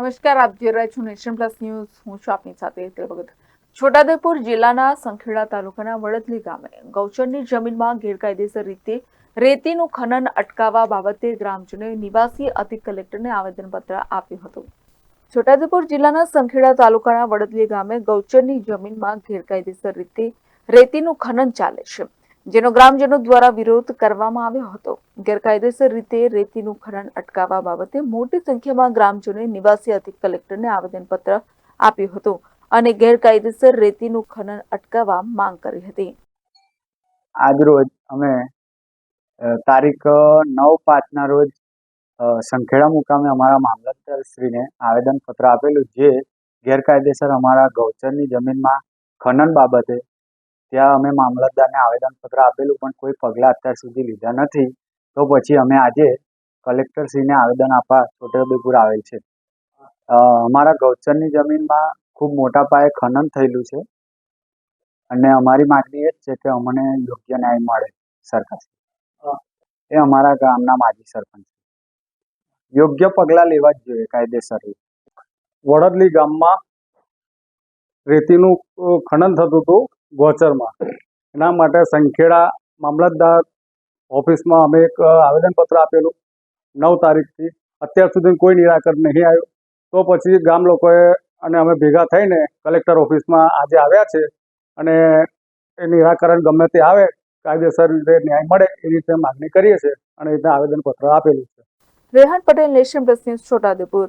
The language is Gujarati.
નમસ્કાર, આપ જોઈ રહ્યા છો નેશન પ્લસ ન્યૂઝ. હું છું આપની સાથે ભગત. છોટાઉદેપુર જિલ્લાના સંખેડા તાલુકાના વડદલી ગામે ગૌચરની જમીનમાં ગેરકાયદેસર રીતે રેતીનું ખનન અટકાવવા બાબતે ગ્રામજનોએ નિવાસી અધિક કલેક્ટરને આવેદનપત્ર આપ્યું હતું. છોટાઉદેપુર જિલ્લાના સંખેડા તાલુકાના વડદલી ગામે ગૌચરની જમીનમાં ગેરકાયદેસર રીતે રેતીનું ખનન ચાલે છે. જેનો ગ્રામજનો દ્વારા વિરોધ કરવામાં આવ્યો હતો. ગેરકાયદેસર રીતે રેતીનું ખનન અટકાવવા બાબતે મોટી સંખ્યામાં ગ્રામજનોએ નિવાસી અધિક કલેક્ટરને આવેદનપત્ર આપ્યું હતું અને ગેરકાયદેસર રેતીનું ખનન અટકાવવા માંગ કરી હતી. આજરોજ અમે તારીખ નવ પાંચના રોજ સંખેડા મુકામે અમારા મામલતદારશ્રીને આવેદનપત્ર આપેલું જે ગેરકાયદેસર અમારા ગૌચરની જમીનમાં ખનન બાબતે ત્યાં અમે મામલતદારને આવેદનપત્ર આપેલું પણ કોઈ પગલાં અત્યાર સુધી લીધા નથી. તો પછી અમે આજે કલેક્ટરશ્રીને આવેદન આપવા છોટાઉદેપુર આવેલ છે. અમારા ગૌચરની જમીનમાં ખૂબ મોટા પાયે ખનન થયેલું છે. અને અમારી માગણી એ જ છે કે અમને યોગ્ય ન્યાય મળે સરકાર એ અમારા ગામના માજી સરપંચ. યોગ્ય પગલાં લેવા જ જોઈએ કાયદેસર. વડદલી ગામમાં રેતીનું ખનન થતું હતું. ગોચરમાં. એના માટે સંખેડા મામલતદાર ઓફિસમાં અમે એક આવેદનપત્ર આપેલું. નવ તારીખથી. અત્યાર સુધી કોઈ નિરાકરણ નહીં આવ્યું. તો પછી ગામ લોકોએ અને અમે ભેગા થઈને કલેક્ટર ઓફિસમાં આજે આવ્યા છે અને એ નિરાકરણ ગમે તે આવે, કાયદેસર રીતે ન્યાય મળે એ રીતે માગણી કરીએ છીએ અને એ રીતે આવેદનપત્ર આપેલું છે. Rehan Patel, Nation plus news, Chhotaudepur.